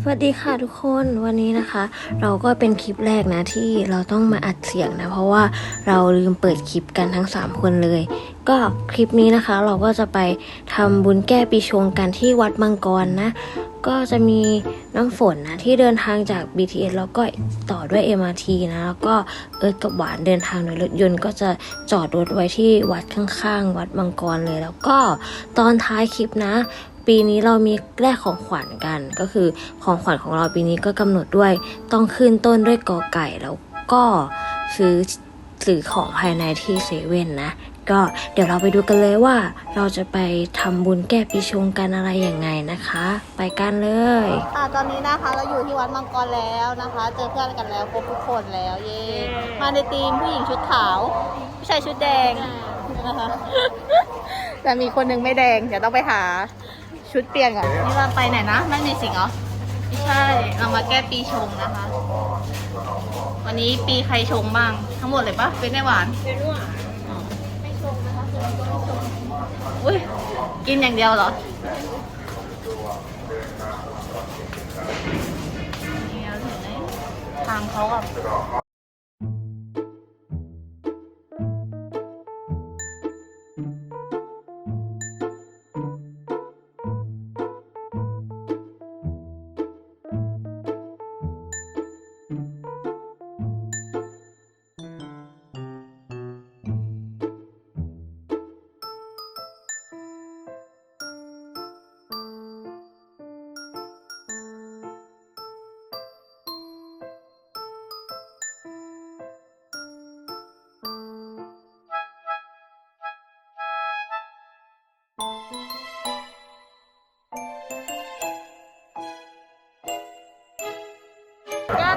สวัสดีค่ะทุกคนวันนี้นะคะ เราก็เป็นคลิปแรกนะที่เราต้องมาอัดเสียงนะ เพราะว่าเราลืมเปิดคลิปกันทั้ง 3 คนเลย ก็คลิปนี้นะคะ เราก็จะไปทำบุญแก้ปีชงกันที่วัดมังกรนะ ก็จะมีน้ำฝนนะที่เดินทางจาก BTS แล้วก็ต่อด้วย MRT นะแล้วก็เอิร์ธกับหวานเดินทางโดยรถยนต์ก็จะจอดรถไว้ที่วัดข้างๆ วัดมังกรเลย แล้วก็ตอนท้ายคลิปนะ ปีนี้เรามีแลกของขวัญกัน ก็คือของขวัญของเราปีนี้ก็กำหนดด้วยต้องขึ้นต้นด้วยกอไก่แล้วก็ซื้อซื้อของภายในที่เซเว่นนะ ก็เดี๋ยวเราไปดูกันเลยว่า เราจะไปทำบุญแก้ปีชงกันอะไรยังไงนะคะ ไปกันเลยอ่าตอนนี้นะคะเราอยู่ที่วัดมังกรแล้วนะคะ เจอเพื่อนกันแล้วครบทุกคนแล้วเย่มาในทีมผู้หญิงชุดขาวผู้ชายชุดแดงนะคะแต่มีคนหนึงไม่แดง เดี๋ยวต้องไปหา ชุดเปลี่ยนก่อนนี่เราไปไหนนะนั่นในสิงเหรอไม่ใช่ เรามาแก้ปีชงนะคะ วันนี้ปีใครชงบ้าง ทั้งหมดเลยปะเป็นได้หวานเป็นหวานไม่ชงนะคะอุ้ยกินอย่างเดียวเหรอทางเขาแบ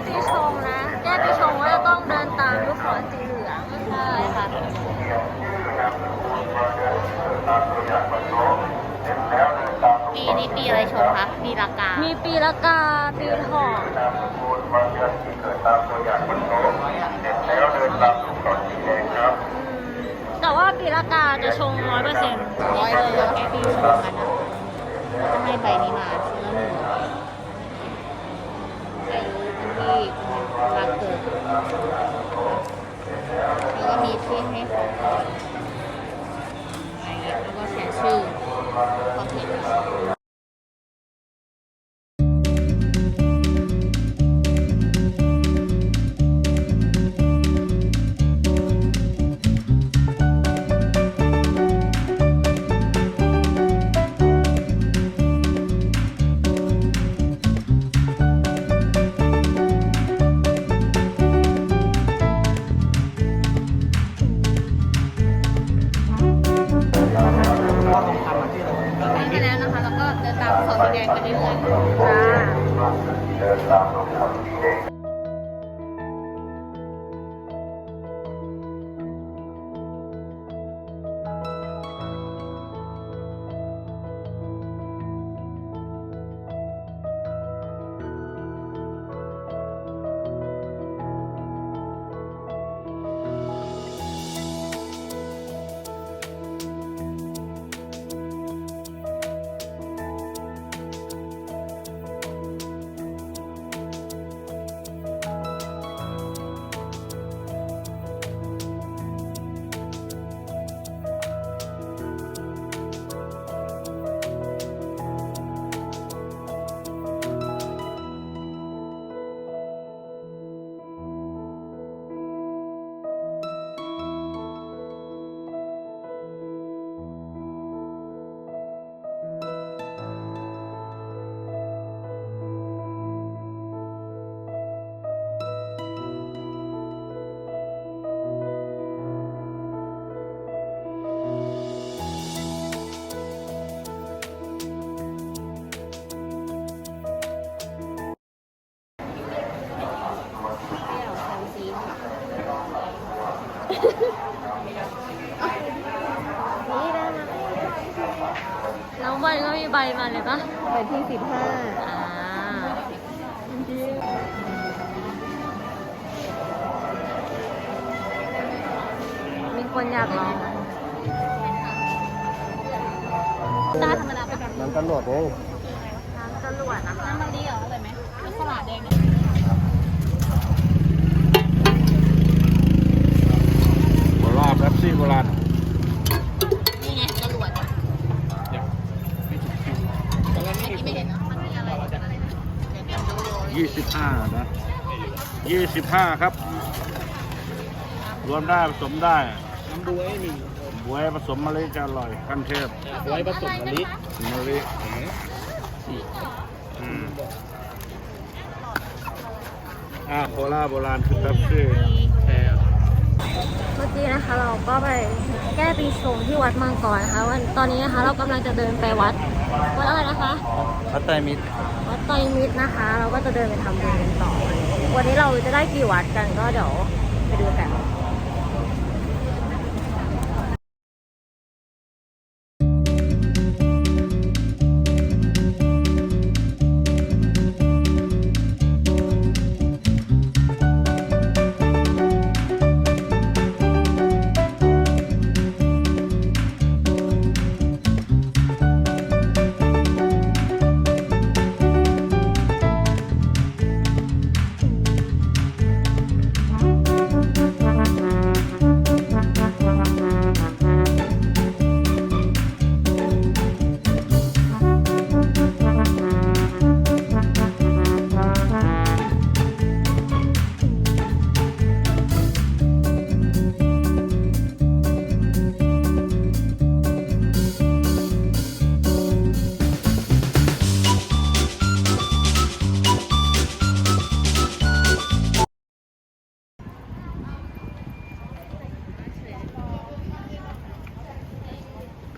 ปีชงนะ แก้ปีชงก็จะต้องเดินตามลูกศรสีเหลืองใช่ค่ะปีนี้ปีอะไรชงคะปีละกา มีปีละกาปีถอดแต่ว่าปีละกาจะชงร้อยเปอร์เซ็นต์ร้อยเลยแค่ปีชงกันนะจะให้ใบนี้มาชิ้นละหนึ่งร้อยอายุวันที่ รักเกิดแล้วก็มีที่ให้ขอพรอะไรเงี้ยแล้วก็เขียนชื่อขอเขียน คนอยากลองตาธรรมดาปะน้ำตำรวจเองน้ำตำรวจนะน้ำมันดีเหรออร่อยไหมเป็สลัดแดงเนี่ยโบราณแป๊บซี่โบราณนี่ไงตำรวจไม่เห็นยี่สิบห้านะยี่สิบห้าครับ รวมได้ผสมได้ น้ำบวยหนึ่งบวยผสมมะลิจะอร่อยขั้นเทพบวยผสมมะลิมะลิสี่อืมอ่าโคลาโบราณคือแบบซี่แปดเมื่อกี้นะคะเราก็ไปแก้ปีชงที่วัดมังกรนะคะวันตอนนี้นะคะเรากำลังจะเดินไปวัดวัดอะไรนะคะพัตไตรมิตรวัดไตรมิตรนะคะ เราก็จะเดินไปทำบุญกันต่อ วันนี้เราจะได้กี่วัดกันก็เดี๋ยวไปดูกัน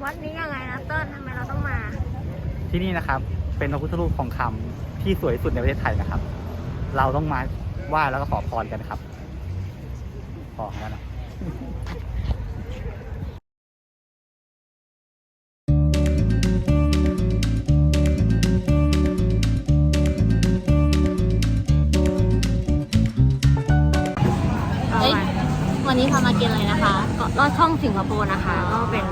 วัดนี้ยังไงนะเติ้ลทำไมเราต้องมา ที่นี่นะครับ เป็นพระพุทธรูปทองคำที่สวยที่สุดในประเทศไทยนะครับ เราต้องมาไหว้แล้วก็ขอพรกันครับ ขอกันนะเอ้ยวันนี้พามากินอะไรนะคะก็ลอดช่องสิงคโปร์นะคะ ก็เป็น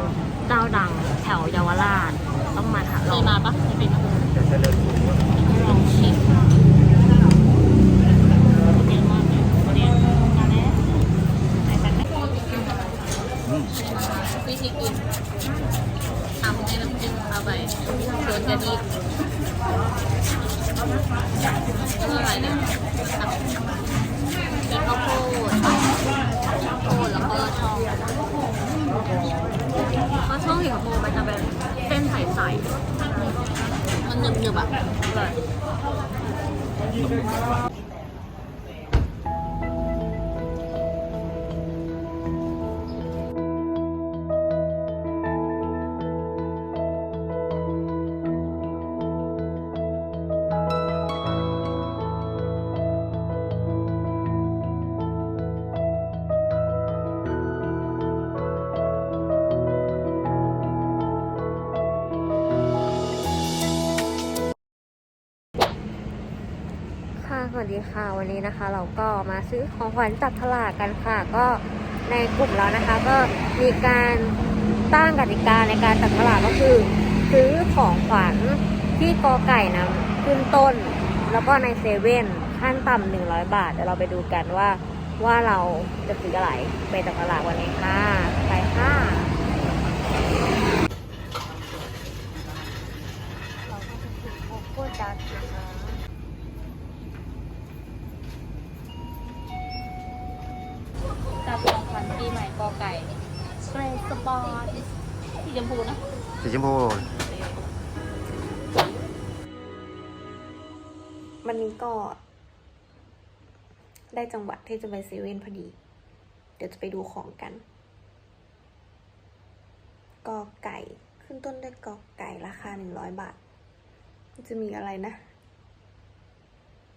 เจ้าดังแถวเยาวราชต้องมาค่ะเคยมาปะไม่เป็นปะเดี๋ยวจะเค่ะ วันนี้นะคะเราก็มาซื้อของขวัญจับฉลากกันค่ะ ก็ในกลุ่มเรานะคะ ก็มีการตั้งกติกาในการจับฉลากก็คือ ซื้อของขวัญที่กอไก่นะขึ้นต้น แล้วก็ในเซเว่นขั้นต่ำหนึ่งร้อยบาทเดี๋ยวเราไปดูกันว่าว่าเราจะซื้ออะไรไปจับฉลากวันนี้ค่ะไปค่ะเราก็จะซื้อโกโก้จัดนะคะ ชมพู วันนี้ก็ ได้จังหวะที่จะไปเซเว่นพอดี เดี๋ยวจะไปดูของกัน กอไก่ขึ้นต้นด้วยกอไก่ราคาหนึ่งร้อยบาท จะมีอะไรนะ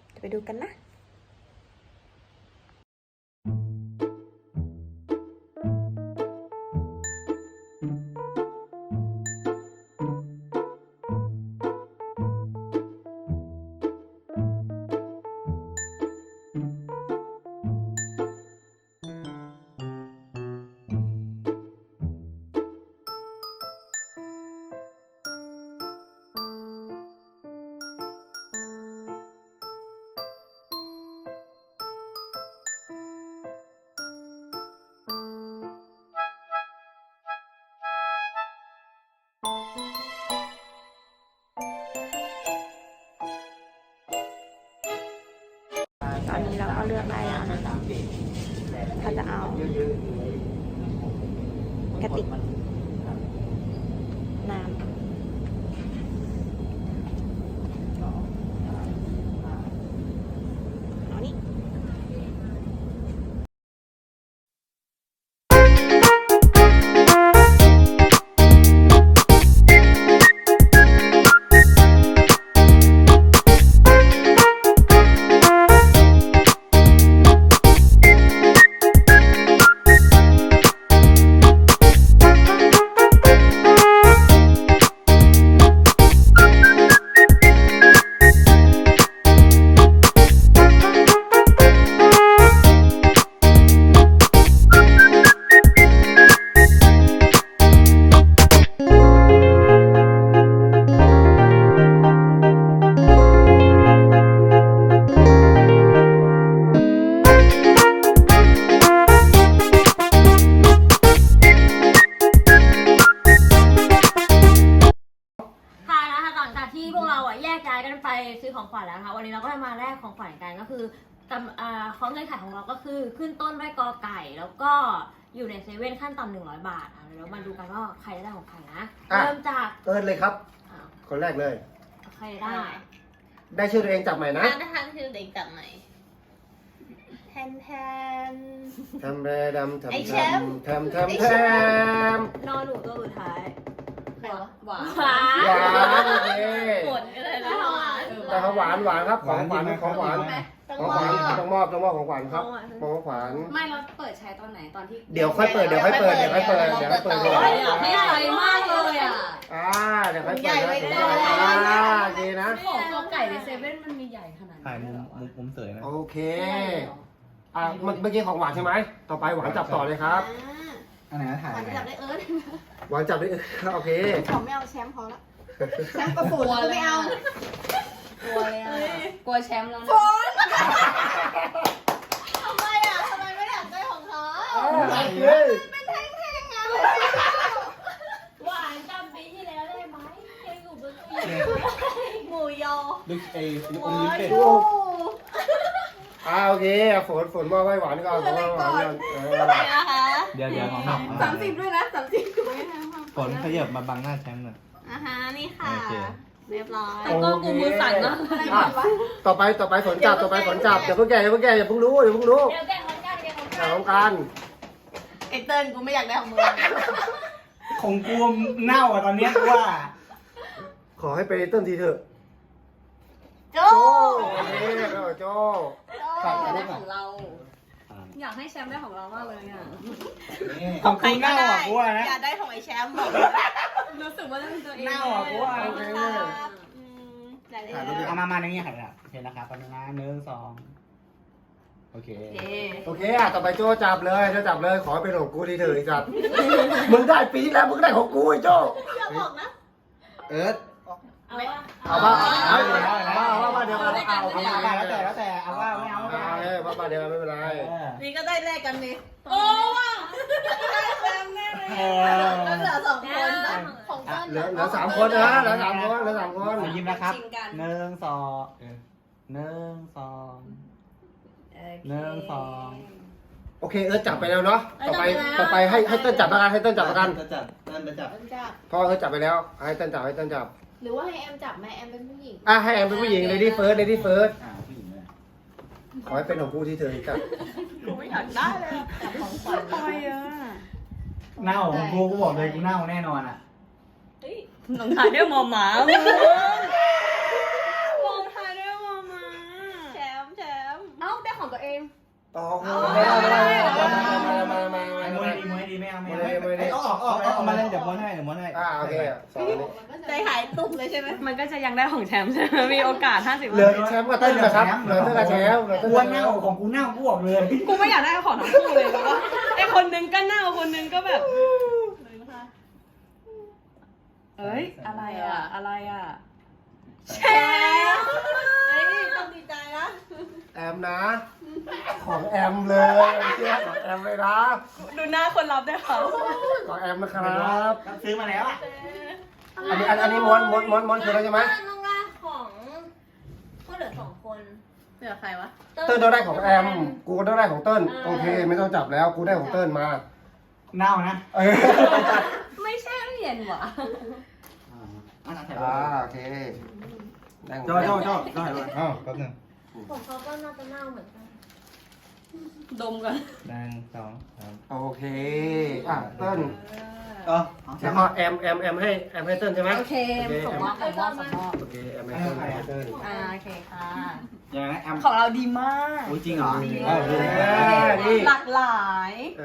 เดี๋ยวไปดูกันนะ เลือกได้แล้วนะคะเขาจะเอากระติก แล้วก็อยู่ในเซเว่นขั้นต่ำหนึ่งร้อยบาทอะเดี๋ยวเรามาดูกันว่าใครจะได้ของใครนะอะ เริ่มจากเอิร์นเลยครับ อ่าคนแรกเลย ใครได้ได้ชื่อตัวเองจับใหม่นะอะนะคะคือเด็กจับไหนแทนแทน ทำแรดำทำไอ้แชมป์ทำทำไอ้ทแชำนอนหนูตัวสุดท้ายใครวะหวานหวานหวานโอเคผลก็เลยนะหวานแต่ของหวานหวานครับ ของหวานของหวานต้อง ของมหวานอบต้องมอบต้องมอบของหวานครับของหวานไม่เราเปิดใช้ตอนไหนตอนที่เดี๋ยวค่อยเปิดเดี๋ยวค่อยเปิดเดี๋ยวค่อยเปิดเดี๋ยวค่อยเปิดเดี๋ยวอยากให้ใช้มากเลยอะอ่าเดี๋ยวค่อยเปิดใหญ่ไว้นะก่อนอ่าโอเคนะของตัวไก่ในเซเว่นมันมีใหญ่ขนาดถ่ายนี้มุมมุมมุมเสยนะโอเคอ่าเมื่อเมื่อกี้ของหวานใช่ไหมต่อไปหวานจับต่อเลยครับอันไหนถ่ายหวานจับได้เอิร์ธหวานจับได้โอเคผมไม่เอาแชมป์พอละแชมป์กระสุนไม่เอา กลัวเลยอะ กลัวแชมป์แล้วนะทำไมอะทำไมไม่อยากได้ของเขาโอเคเป็นแท่งๆอะหวานจำปีที่แล้วได้ไหมเพลงอยู่บนตู้หมูยอลูกเอหมูยออ่าโอเคอะฝนฝนมอบให้หวานก่อนฝนมอบให้หวานก่อนเออนะคะเดี๋ยวเดี๋ยวของหนักสามสิบด้วยนะสามสิบฝนขยับมาบังหน้าแชมป์หน่อย อ่าฮะนี่ค่ะโอ เคเรียบร้อยแต่ก็กูมือสั่นนะอะต่อไปต่อไปฝนจับต่อไปฝนจับอย่าเพิ่งแก่อย่าเพิ่งแก่อย่าเพิ่งรู้อย่าเพิ่งรู้เดี๋ยวแกะของกันแกะของแต่กันของกันไอเติ้ลกูไม่อยากได้ของมึงของกูเน่าอะตอนเนี้ยกูว่า ขอให้เป็นเต้นทีเถอะโจ้โอเคแล้วโจอยากได้ของเรา อยากให้แชมป์ได้ของเรามากเลยอะของกูเน่าอะกูว่านะ อยากได้ของไอแชมป์บอกรู้สึกว่าจะเป็นตัวเองเน่าอะกูว่าโอเคครับอืมอยากได้ถ่ายรูปเดียวเอามามาในนี้ค่ะครับเห็นนะครับตอนนี้นะหนึ่งสองโอเคโอเคอะต่อไปโจจับเลยโจจับเลย ขอให้เป็นของกูทีเถอะไอ้สัตว์ มึงได้ปีที่แล้วมึงได้ของกูไอ้โจ อย่าบอกนะ เอิร์ธเอาว่าเอาบ้าเอาบ้าเอาบ้าเอาบ้าเดี๋ยวเอาเอาเอาเอามาแล้วแต่แล้วแต่เอาว่าไม่เอาไม่เอาเอาเลยบ้า บ้าเดี๋ยวไม่เป็นไร นี่ก็ได้แลกกันนี่โอ้ว่ะได้แชมป์แน่เลยเอแล้วเหลืออสองคนของเติ้ลเหลือเหลือสามคนนะเหลือสามคนเหลือสามคนยิ้มนะครับหนึ่งสองหนึ่งสอง หนึ่งสอง โอเคเอิร์ธจับไปแล้วเนาะต่อไปต่อไปให้ให้เต้นจับประกันให้เต้นจับประกันจะจับนั่นจะจับ จับ พ่อเอิร์ธจับไปแล้ว ให้เต้นจับให้เต้นจับหรือว่าให้แอมจับไหมแอมเป็นผู้หญิงอะให้แอมเป็นผู้หญิง lady first lady first อ่าผู้หญิงเลย ขอให้เป็นของกูที่เธอจับกูไม่อยากได้เลยจับของขวัญทำไมอะเน่าของกูกูบอกเลยกูเน่าแน่นอนอะลงท้ายด้วยมอหมาลงท้ายด้วยมอหมา แชมป์แชมป์ เอ้าได้ของตัว เองต่อไม่ได้ไม่ได้มามามาไอ้มามวยดีมวยดีไม่เอาไม่เอามวยดีไอ้ออกออกเอามาเล่นเดี๋ยวม้วนให้เดี๋ยวม้วนให้อ่าโอเคสองใจหายตุ้มเลยใช่ไหมมันก็จะยังได้ของแชมป์ใช่ไหมมีโอกาส50เหลือแชมป์กับเต้นนะครับเหลือเต้นกับแชมป์เหลือเต้นกูกับแชเน่ามป์ของกูเน่ากูบอกเลยกูไม่อยากได้ของทั้งคู่เลยแล้วก็ไอคนนึงก็เน่าคนนึงก็แบบเอ้ยอะไรอะอะไรอะแชมป์เฮ้ยต้องดีใจนะแอมนะ ของแอมเลยเชื่อของแอมเลยนะดูหน้าคนรับได้ค่ะของแอมนะครับซื้อมาแล้วอะอันนี้อันนี้ม้วนม้วนม้วนม้วนคืออะไรใช่ไหมน้องล่าของก็เหลือสองคนเหลือใครวะเติ้ลต้องได้ของแอม กูก็ต้องได้ของเติ้ลโอเค ไม่ต้องจับแล้วกูได้ของเติ้ลมาเน่านะเออไม่ใช่เหรียญหวะอ่าถ่ายอ่าโอเคได้ของโจเติ้ลโจโจโจถ่ายรูปอ้าวแป๊บนึงของเขาก็น่าจะเน่าเหมือนกัน ดมก่อนหนึ่งสองสามโอเค อะเติ้ลเออแล้วก็แอมแอมแอมให้แอมให้เติ้ลใช่ไหมโอเคส่งมอบส่งมอบส่งมอบโอเคแอมให้เติ้ลแอมให้เติ้ลอ่าโอเคค่ะยังไงนะแอมของเราดีมากโอ้ยจริงเหรอดีอ้าวเออนี่หลากหลายเอ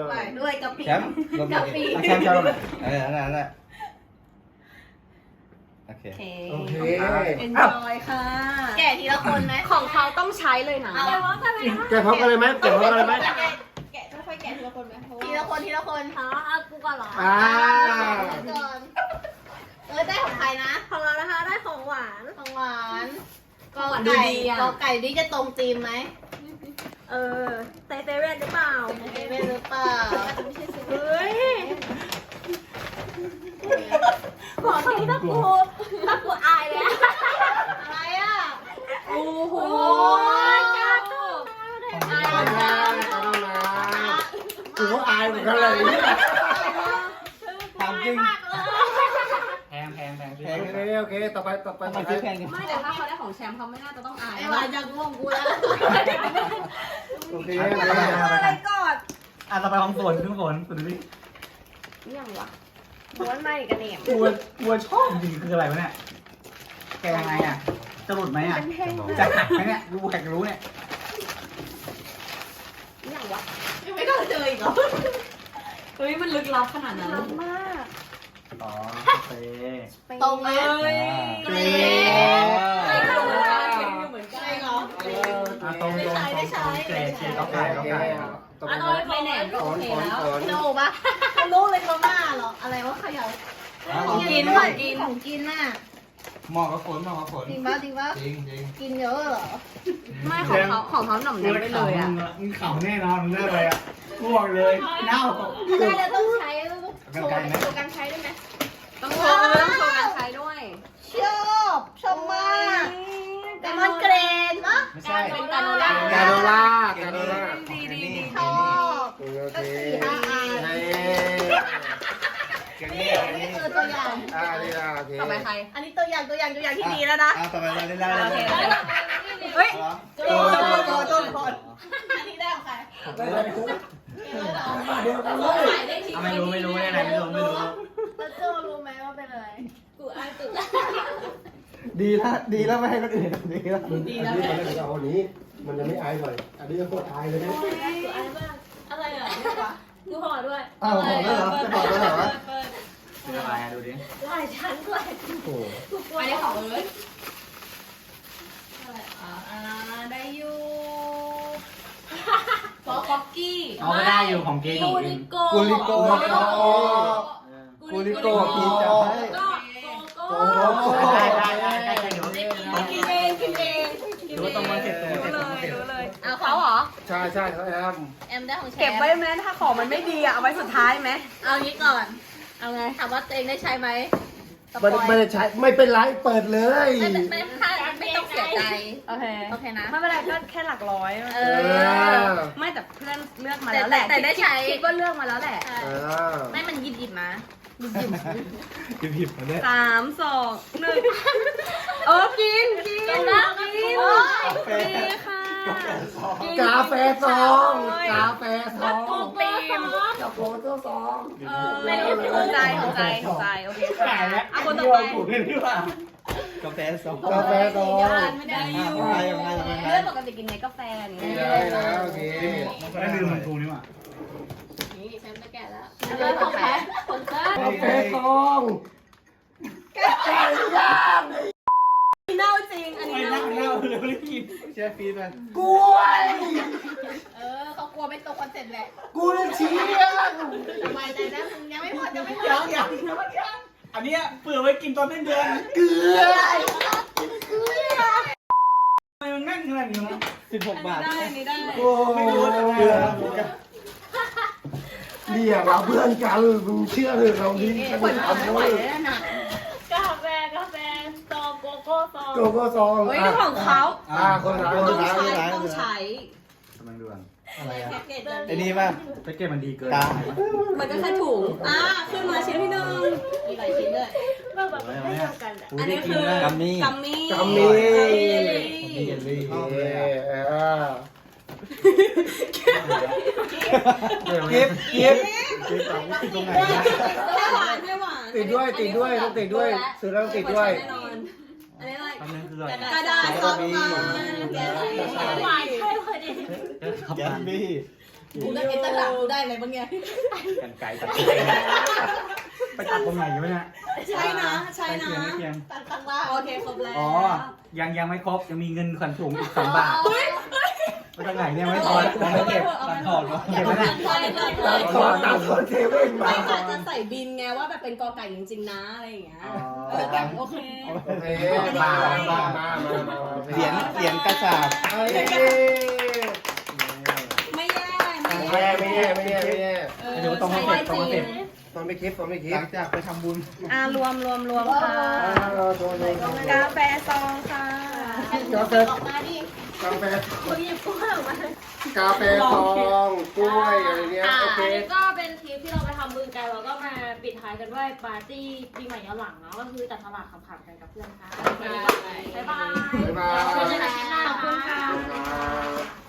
อใส่ด้วยกะปิแชมป์ลงมาดิอะแชมป์แชมป์ลงมาเออนั่นแหละนั่นแหละ โอเคโอเค โอเค เอ็นอะจอยค่ะ แกะทีละคนไหมของเขาต้องใช้เลยนะเอาแกะพร้อมกันเลยไหมแกะพร้อมกันเลยไหมแกะค่อยๆแกะทีละคนไหมทีละคนทีละคนอ๋อเอากูก่อนเหรออ่าก่อนเออได้ของใครนะ ของเรานะคะได้ของหวานของหวานกอดูไก่ดีอะกอไก่นี่จะตรงธีมไหมเออเตเตเว่นหรือเปล่าไม่หรือเปล่า เฮ้ยขอทีถ้ากูถ้ากูอายเลยอะ อะไรอะ โอ้โห จ้า ตุ๊ก อาย เอา จ้า นะเอานะกูก็อายเหมือนกันเลย ถามจริงแพงแพงแพง โอเคโอเค ต่อ ไปต่อไปทำไมต่อไปซื้อแพงจังไม่แต่ถ้าเขาได้ของแชมป์เขาไม่น่าจะต้องอายไอ้หวานจะง่วงกูแล้วโอเคเอาโอไปเคเอาไปอะไรก่อนอะต่อไปของฝนขึ้นฝนฝนดูดินี่ยังวะม้วนไม่กันเนี่ยกลัวกลัวชอบจริงคืออะไรวะเนี่ย แกยังไงอะ จะหลุดไหมอะจะหักไหมเนี่ยรู้แขกรู้เนี่ยนี่ยังวะยังไม่ต้องเจออีกเหรอ เฮ้ยมันลึกลับขนาดนั้นมาก อ๋อโอ เคตรงไหมเฮ้ยเกรไม่ดรู้นะเก่งอยู่เหมือนกันใช่เหรออะตรงตรงตรงตรงเกรดเกรดเขาโอขายเคเขาขายต่ออะไปโดยไม่แหนมก็ถโออนเคถอนแล้วถอนโนปะเขารู้เลยเขาหน้าเหรอ อะไรวะเขย่าของกินด้วยกินของกินน่ะเหมาะกับฝนเหมาะกับฝนจริงปะจริงปะจริงจริงกินเยอะเหรอ ไม่ของเขาของเขาหน่อมแนมไปเลยอะมึงเข่าแน่นอนมึงเลิกเลยอะกูบอกเลยเน่าน่าจะต้องใช้กันไกลไหมตัวการใช้ได้ไหมต้องโชว์เรื่องโชว์การใช้ด้วยชอบชอบมากไดมอนเกรดเนาะไม่ใช่เป็นกาโนล่าแกโดล่าแกโดล่าดีดีดีชอบโอเคสี่ห้าอันนี่นี่คือตัวอย่างอ่านี่นะโอเคต่อไปใคร อันนี้ตัวอย่างตัวอย่างตัวอย่างที่ดีแล้วนะอะต่อไปเราเล่นเล่าโอเคเฮ้ยโจโจโจโจก่อนอันนี้ได้ของใครได้เลยเดี๋ยวกันเลยไม่รู้ไม่รู้ไม่รู้ไม่รู้ ดีแล้วดีแล้วไม่ให้คนอื่นดีแล้วดีแล้วอันนี้มันจะเอาอันนี้ มันจะไม่อายหน่อย อันนี้ก็โคตรอายเลยนะกูอายมากอะไรอะกูห่อด้วยอ้าวบอกแล้วเหรอจะบอกแล้วเหรอวะคืออะไรอะดูดิหลายชั้นด้วยโอ้โหกูกลัวอันนี้ของเอิร์ธอ่าได้อยู่ป๊อกป๊อกกี้เอาก็ได้อยู่ของเกย์กูริโกกูริโกกูริโกกูริโกพีจะให้ก็ โกโอ้โก้โหได้ได้ได้ได้ได้เดี๋ยวกินเองกินเองดูตรงมันเสร็จตรงมันเสร็จตรงมันเสร็จเอาเขาเหรอ ใช่ใช่เขาแอมแอมได้ของแชมป์เก็บไว้ไหมถ้าของมันไม่ดีอะเอาไว้สุดท้ายไหมเอางี้ก่อน เอาไงถามว่าตัวเองได้ใช้ไหมสปไม่อยไม่ได้ใช้ไม่เป็นไรเปิดเลยไม่ไม่ไม่ถ้าไม่ต้องเสียใจโอเคโอเคนะไม่เป็นไรก็แค่หลักร้อยเอเอออไม่แต่เพื่อนเลือกมาแล้วแหละแต่แต่ได้ใช้คิดว่าเลือกมาแล้วแหละเออไม่มันหยิบหยิบมา หยิบหยิบมาเนี่ยสามสองหนึ่งเออกินกินกินแล้วกินโอ้ยดีค่ะกาแฟซองกาแฟซองถูกตีมกาแฟตัวซองเออไม่รู้ถูกใจถูกใจถูกใจโอเคค่ะขายแล้วเอาคนต่อไปถูกเลยดีกว่ากาแฟสองกาแฟซองไม่ได้อยู่อะไรอะไรอะไรเรื่องปกติกินในกาแฟนี่นี่ได้แล้วโอเคไม่ลืมเหมือนกูนี่หว่านี่ฉันจะแกะแล้วเรื่องของแพ้ของแพ้กาแฟซองไก่ย่างเน่าจริง อันนี้เน่าเล่าจริงเร็วรีบแช่ฟีดไปกล้วย เออเขากลัวไม่ตรงคอนเซ็ปต์แหละกุนเชียงสบายใจนะมึงยังไม่หมดยังไม่หมยังยังยังอันนี้เผื่อไว้กินตอนเป็นเดือนเกลือทำไมมันแน่นขนาดนี้วะสิบหกบาท ได้อันนี้ได้ โอ้ไม่รู้ว่าจะ เกลือเนี่ยเราเพื่อนกันมึงเชื่อเถอะเราดีกันคนทำไม่ไหวเลยแล้วน่ะกาแฟกาแฟซองโกโก้ซองโกโก้ซองเฮ้ยนี่ของเขาอ่าคนร้ายคนต้องร้ายใช้คนร้ายต้องใช้กำลังด่วนอะไรอะแพ็กเกจไอ้นี่ป่ะแพ็กเกจมันดีเกิน มันก็แค่ถุงอ่าขึ้นมาชิ้นที่หนึ่งมีหลายชิ้นด้วยอันนี้คือกัมมี่กัมมี่กัมมี่มีเยลลี่เออ เออกิฟกิฟกิฟของติดตรงไหนนะให้หวานให้หวานติดด้วยติดด้วยต้องติดด้วยซื้อแล้วต้องติดด้วย แน่นอนอันนี้อะไรคำนึงคืออะไรกระดาษซอฟต์มันแกะหวานใช่พอดีแกมบี้ กูได้เอ็นตะหลังกูได้อะไรบ้างเนี่ยกันไก่ตัดไปตัดตรงไหนอยู่เนี่ยใช่นะ ใช่นะไม่เคียงตังตังล่างโอเคครบแล้วอ๋อ ยังยังไม่ครบยังมีเงินขวัญถุงอีกสองบาทไปทางไหนเนี่ยไม่พอแล้วไม่เก็บตัดถอดวะเก็บไว้นะใช่ใช่ตาถอดตาถอดเซเว่นมาไม่ค่ะจะใส่บินไงว่าแบบเป็นกอไก่จริงๆนะอะไรอย่างเงี้ยเออแต่โอเคโอเคมามามามามามาเหรียญเหรียญกระสาบ เอ้ย ไม่แย่ ไม่ แย่ไม่แย่ไม่แย่ไม่แย่เดี๋ยวต้องมาเก็บต้องมาเก็บตอนไม่คิดตอนไม่คิหดลังจากไปทำบุญอ่ารวมรวมรวมค่ะโดนโดนโดนกาแฟซองค่ะกาแฟออกมาดิกาแฟคุยหยิบกล้วยออกมากาแฟซองกล้วยอะไรเนี้ยอ่าโอเคอันนี้ก็เป็นทริปที่เราไปทำบุญกันแล้วก็มาปิดท้ายกันด้วยปาร์ตี้ปีใหม่ย้อนหลังเนาะก็คือจัดตลาดขำๆกันกับเพื่อนค่ะบ๊ายบายบ๊ายบายเจอกันคลิปหน้าขอบคุณค่ะครับ